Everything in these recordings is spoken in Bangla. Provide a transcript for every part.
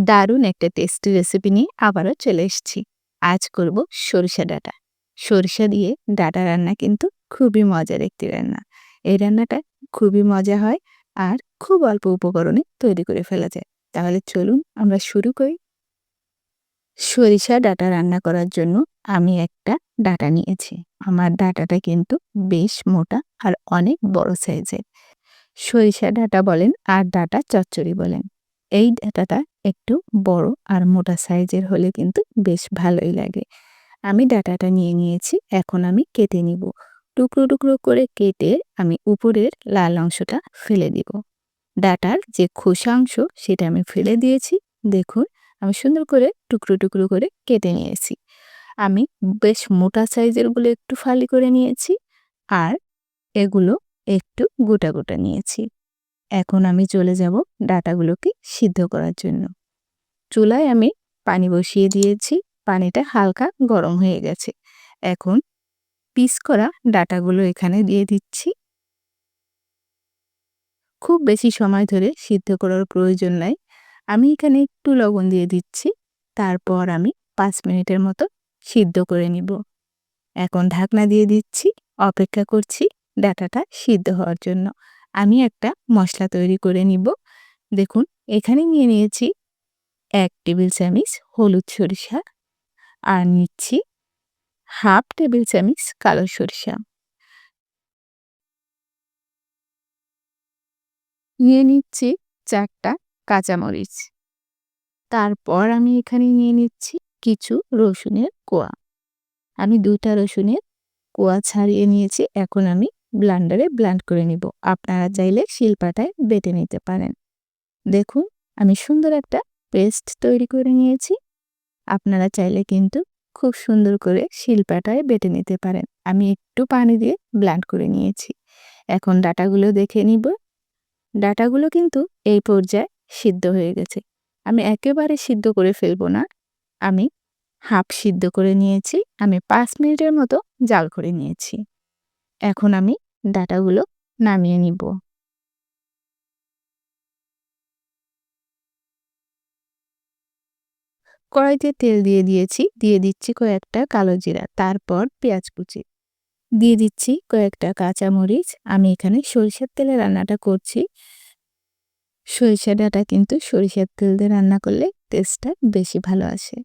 দারুণ একটা টেস্টি রেসিপি নিয়ে আবারও চলে এসেছি। আজ করব সরিষা ডাটা। সরিষা দিয়ে ডাটা রান্না কিন্তু খুবই মজার একটি রান্না। এই রান্নাটা খুবই মজা হয় আর খুব অল্প উপকরণে তৈরি করে ফেলা যায়। তাহলে চলুন আমরা শুরু করি। সরিষা ডাটা রান্না করার জন্য আমি একটা ডাটা নিয়েছি। আমার ডাটাটা কিন্তু বেশ মোটা আর অনেক বড় সাইজের সরিষা ডাটা বলেন আর ডাটা চচ্চড়ি বলেন। এই ডাটাটা একটু বড় আর মোটা সাইজের হলে কিন্তু বেশ ভালোই লাগে। আমি ডাটাটা নিয়ে নিয়েছি, এখন আমি কেটে নিব। টুকরো টুকরো করে কেটে আমি উপরের লাল অংশটা ফেলে দিব। ডাটার যে খোসা অংশ সেটা আমি ফেলে দিয়েছি। দেখুন, আমি সুন্দর করে টুকরো টুকরো করে কেটে নিয়েছি। আমি বেশ মোটা সাইজেরগুলো একটু ফালি করে নিয়েছি আর এগুলো একটু গোটা গোটা নিয়েছি। এখন আমি চলে যাব ডাটাগুলোকে সিদ্ধ করার জন্য। চুলায় আমি পানি বসিয়ে দিয়েছি, পানিটা হালকা গরম হয়ে গেছে। এখন পিস করা ডাটাগুলো এখানে দিয়ে দিচ্ছি। খুব বেশি সময় ধরে সিদ্ধ করার প্রয়োজন নাই। আমি এখানে একটু লবণ দিয়ে দিচ্ছি, তারপর আমি পাঁচ মিনিটের মতো সিদ্ধ করে নিব। এখন ঢাকনা দিয়ে দিচ্ছি, অপেক্ষা করছি ডাটাটা সিদ্ধ হওয়ার জন্য। আমি একটা মশলা তৈরি করে নিব। দেখুন, এখানে নিয়ে নিয়েছি এক টেবিল চামিচ হলুদ সরিষা আর নিচ্ছি হাফ টেবিল চামিচ কালো সরিষা। নিয়ে নিচ্ছি চারটা কাঁচামরিচ। তারপর আমি এখানে নিয়ে নিচ্ছি কিছু রসুনের কোয়া। আমি দুটা রসুনের কোয়া ছাড়িয়ে নিয়েছি। এখন আমি ব্লান্ডারে ব্লান্ড করে নিব। আপনারা চাইলে শিলপাটায় বেটে নিতে পারেন। দেখুন, আমি সুন্দর একটা পেস্ট তৈরি করে নিয়েছি। আপনারা চাইলে কিন্তু খুব সুন্দর করে শিলপাটায় বেটে নিতে পারেন। আমি একটু পানি দিয়ে ব্লান্ড করে নিয়েছি। এখন ডাটাগুলো দেখে নিব। ডাটাগুলো কিন্তু এই পর্যায়ে সিদ্ধ হয়ে গেছে। আমি একেবারে সিদ্ধ করে ফেলব না। আমি হাফ সিদ্ধ করে নিয়েছি। আমি পাঁচ মিনিটের মতো জাল করে নিয়েছি। এখন আমি ডাটাগুলো নামিয়ে নিব। কড়াইতে তেল দিয়ে দিয়েছি, দিয়ে দিচ্ছি কয়েকটা কালো জিরা, তারপর পেঁয়াজ কুচি। দিয়ে দিচ্ছি কয়েকটা কাঁচামরিচ, আমি এখানে সরিষার তেলে রান্নাটা করছি। সরিষা ডাটা কিন্তু সরিষার তেল দিয়ে রান্না করলে টেস্টটা বেশি ভালো আসে।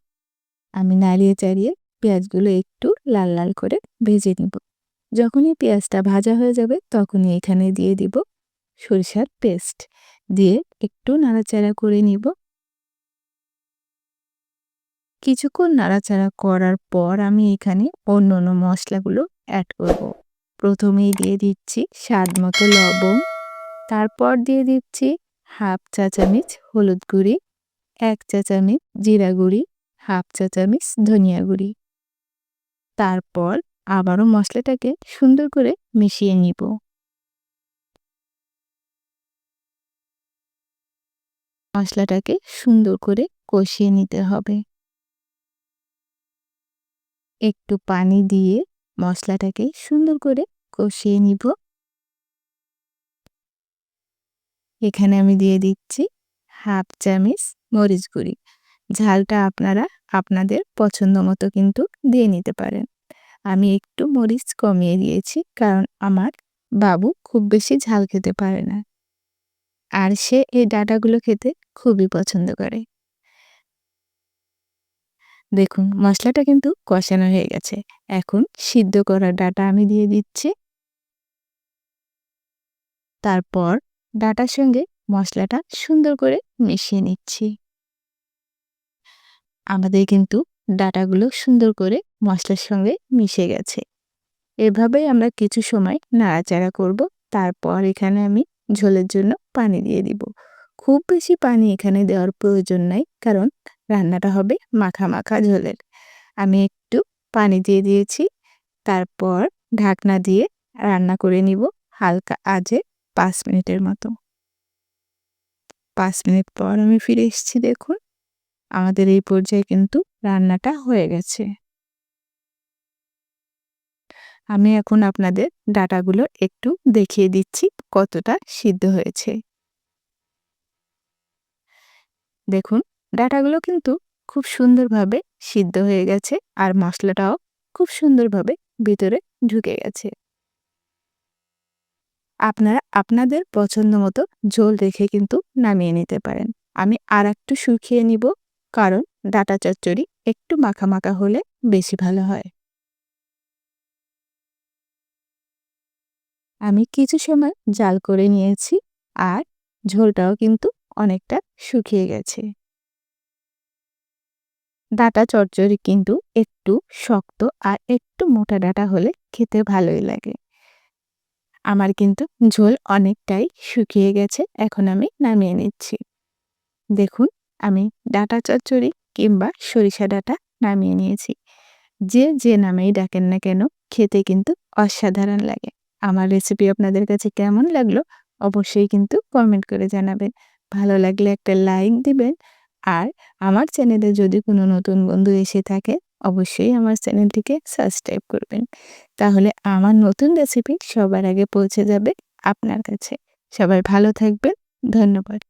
আমি নাড়িয়ে চাড়িয়ে পেঁয়াজগুলো একটু লাল লাল করে ভেজে নিব। যখনই পেঁয়াজটা ভাজা হয়ে যাবে তখনই এখানে দিয়ে দিব সরিষার পেস্ট। দিয়ে একটু নাড়াচাড়া করে নিব। কিছুক্ষণ নাড়াচাড়া করার পর আমি এখানে অন্য অন্য মশলাগুলো অ্যাড করব। প্রথমেই দিয়ে দিচ্ছি স্বাদ মতো লবণ। তারপর দিয়ে দিচ্ছি হাফ চা চামিচ হলুদ গুঁড়ি, এক চা চামিচ জিরা গুঁড়ি, হাফ চা চামিচ ধনিয়া গুঁড়ি। তারপর আবারও মশলাটাকে সুন্দর করে মিশিয়ে নিব। মশলাটাকে সুন্দর করে কষিয়ে নিতে হবে। একটু পানি দিয়ে মশলাটাকে সুন্দর করে কষিয়ে নিব। এখানে আমি দিয়ে দিচ্ছি হাফ চামিচ মরিচ গুঁড়ি। ঝালটা আপনারা আপনাদের পছন্দ মতো কিন্তু দিয়ে নিতে পারেন। আমি একটু মরিচ কমিয়ে দিয়েছি, কারণ আমার বাবু খুব বেশি ঝাল খেতে পারে না। আর সে এই ডাটাগুলো খেতে খুবই পছন্দ করে। দেখুন, মশলাটা কিন্তু কষানো হয়ে গেছে। এখন সিদ্ধ করা ডাটা আমি দিয়ে দিচ্ছি। তারপর ডাটার সঙ্গে মশলাটা সুন্দর করে মিশিয়ে নিচ্ছি। আমাদের কিন্তু ডাটাগুলো সুন্দর করে মশলার সঙ্গে মিশে গেছে। এভাবেই আমরা কিছু সময় নাড়াচাড়া করব, তারপর এখানে আমি ঝোলের জন্য পানি দিয়ে দিব। খুব বেশি পানি এখানে দেওয়ার প্রয়োজন নাই, কারণ রান্নাটা হবে মাখা মাখা ঝোলের। আমি একটু পানি দিয়ে দিয়েছি, তারপর ঢাকনা দিয়ে রান্না করে নিব হালকা আজে পাঁচ মিনিটের মতো। পাঁচ মিনিট পর আমি ফিরে এসেছি, দেখুন। আমাদের এই পর্যায়ে কিন্তু রান্নাটা হয়ে গেছে। আমি এখন আপনাদের ডাটাগুলো একটু দেখিয়ে দিচ্ছি কতটা সিদ্ধ হয়েছে। দেখুন, ডাটাগুলো কিন্তু খুব সুন্দরভাবে সিদ্ধ হয়ে গেছে আর মশলাটাও খুব সুন্দরভাবে ভিতরে ঢুকে গেছে। আপনারা আপনাদের পছন্দ মতো ঝোল রেখে কিন্তু নামিয়ে নিতে পারেন। আমি আর একটু শুকিয়ে নিব। কারণ ডাটা চচ্চড়ি একটু মাখা মাখা হলে বেশি ভালো হয়। আমি কিছু সময় জাল করে নিয়েছি আর ঝোলটাও কিন্তু অনেকটা শুকিয়ে গেছে। ডাটা চচ্চড়ি কিন্তু একটু শক্ত আর একটু মোটা ডাটা হলে খেতে ভালোই লাগে। আমার কিন্তু ঝোল অনেকটাই শুকিয়ে গেছে, এখন আমি নামিয়ে নিচ্ছি। দেখুন আমি ডাটা চচ্চড়ি কিংবা সরিষা ডাটা নামিয়ে নিয়েছি। যে যে নামেই ডাকেন না কেন, খেতে কিন্তু অসাধারণ লাগে। আমার রেসিপি আপনাদের কাছে কেমন লাগল অবশ্যই কিন্তু কমেন্ট করে জানাবেন। ভালো লাগলে একটা লাইক দিবেন। আর আমার চ্যানেলে যদি কোনো নতুন বন্ধু এসে থাকে, অবশ্যই আমার চ্যানেলটিকে সাবস্ক্রাইব করবেন। তাহলে আমার নতুন রেসিপি সবার আগে পৌঁছে যাবে আপনার কাছে। সবাই ভালো থাকবেন। ধন্যবাদ।